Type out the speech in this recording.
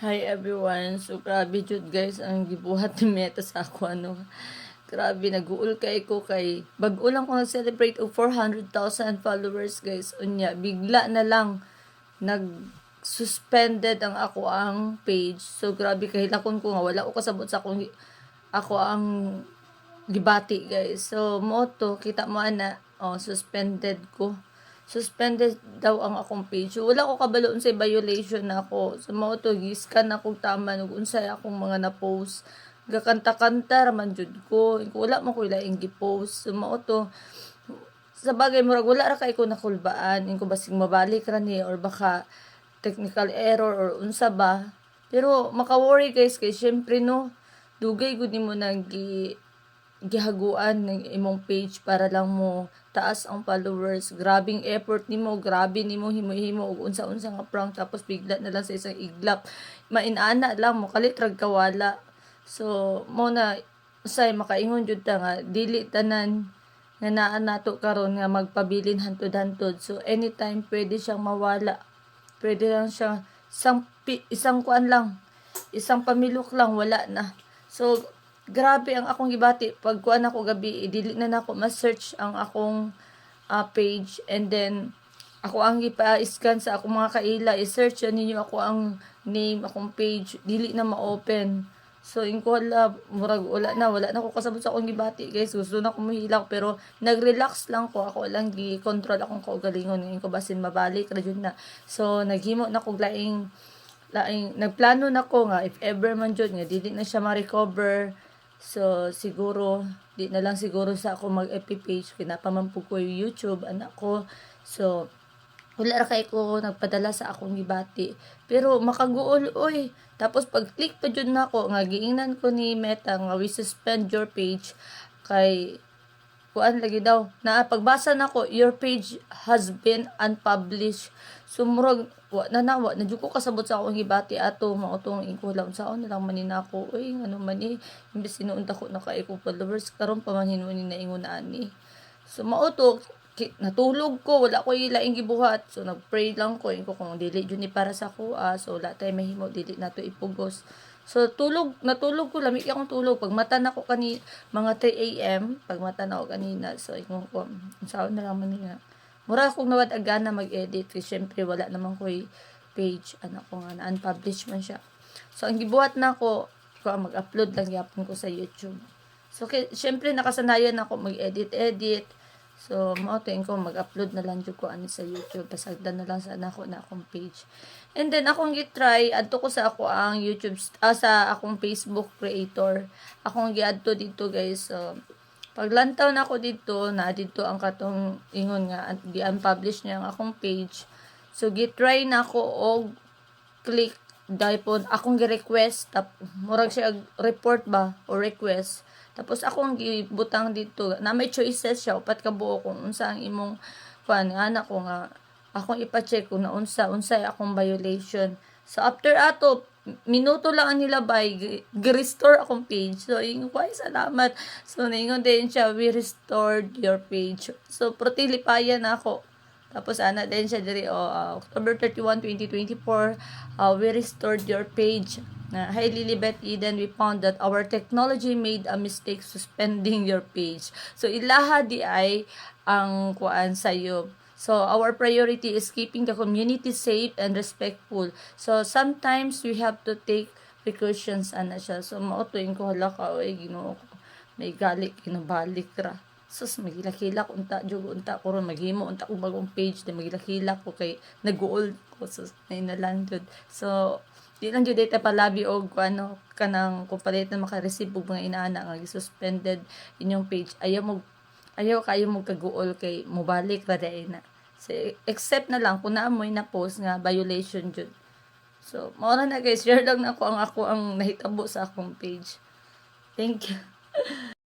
Hi everyone. So grabe jud guys ang gibuhat ni Meta sa ako ano. Grabe naguul kay ko kay bag-o lang ko nag-celebrate og 400,000 followers guys. Unya bigla na lang nag suspended ang ako ang page. So grabe kay lakon ko nga wala ko kasabot sa akong ako ang gibati guys. So mo to kita mo ana oh suspended ko suspended daw ang akong page. Wala ko kabalo unsay violation na ako. Sa mga to, giskan akong tama nung unsay akong mga na-post. Gakanta-kanta raman jud ko. Wala mo ko ilaing gi-post. So, mga to, sa bagay murag wala ra kay ko nakulbaan. Inko basig mabalik ra ni or baka technical error or unsa ba. Pero maka-worry guys kay syempre no, dugay gud nimo nang gi gihaguan ng imong page para lang mo taas ang followers. Grabing effort nimo, grabe nimo himo-himo og unsa-unsa nga prank tapos bigla na lang sa isang iglap. Mainana lang mo kalitrag kawala. So mo na say makaingon jud ta nga dili tanan nga naa nato karon nga magpabilin hantud-hantud. So anytime pwede siyang mawala. Pwede lang siya isang isang kuan lang. Isang pamilok lang wala na. So grabe ang akong gibati. Pag kuan ako gabi dili na nako ma-search ang akong ah, page. And then ako ang gipa-scan sa akong mga kaila. I-search ninyo ako ang name akong page. Dili na ma-open. So in ko wala murag wala na. Wala na ko kasabot sa akong gibati guys. Gusto na ko mahilak pero nag-relax lang ko. Ako lang gi-control akong kaugalingon. Ngayon ko basin mabalik ra na. So naghimo na ko laing laing nagplano na ko nga if ever man jud nga dili na siya ma-recover So, siguro, di na lang siguro sa ako mag-FB page. Ko yung YouTube, anak ko. So, wala ra kay ko nagpadala sa akong gibati. Pero makaguol, oy. Tapos pag click pa jud nako nga giingnan ko ni Meta nga we suspend your page kay kuan lagi daw na pagbasa nako your page has been unpublished. Sumurag wa na na wa na jud ko kasabot sa akong gibati ato mao tong ingkulang sa na lang manin ako. Oy ano man ni imbes sinuunta ko na kay ko followers karon pa man hinuon ni naingon ani. So mao to natulog ko wala ko ilaing gibuhat. So nagpray lang ko ko kung dili jud ni para sa ko ah, so wala tay mahimo dili nato ipugos So tulog, natulog ko lamig akong tulog pag mata na ko kani mga 3 AM, pag mata na ko kanina. So ingon ko, saan na lang man nga. Mura akong nawad agana mag-edit kasi syempre wala naman ko page anak ko nga na unpublished man siya. So ang gibuhat na ko, ko mag-upload lang yapon ko sa YouTube. So syempre nakasanayan ako mag-edit edit. So mao to ko mag-upload na lang ko ani sa YouTube pasagdan na lang sa nako na akong page. And then akong gitry adto ko sa ako ang YouTube ah, sa akong Facebook creator. Akong giadto dito guys. So paglantaw na ako dito na dito ang katong ingon nga gi-unpublish niya ang akong page. So gitry na ako og click dipod akong gi-request tap murag siya report ba or request. Tapos akong gibutang dito na may choices siya upat ka buo kung unsa ang imong kuan anak ko nga akong ipa-check kung naunsa unsay akong violation. So after ato minuto lang ang nilabay gi- gi-restore akong page. So yung why salamat. So ningon din siya we restored your page. So protilipayan ako tapos ana din siya diri oh, uh, October 31, 2024, uh, we restored your page. Na Hi Lilibet Eden, we found that our technology made a mistake suspending your page. So ilaha di ay ang kuan sa iyo. So our priority is keeping the community safe and respectful. So sometimes we have to take precautions ana siya. So mao tuing ko hala ka oy Ginoo ko. May galik kinabalik ra sus magilakilak unta jud unta ko ron maghimo unta ko bagong page na magilakilak ko kay nag-old ko sus na jud so di lang jud data palabi og ano kanang kung palit na maka-receive og mga inaana nga suspended inyong page ayaw mo ayaw kayo mo kay mobalik ra dai na. So, except na lang kung naamoy na post nga violation jud. So mao na guys share lang na ako ang ako ang nahitabo sa akong page. Thank you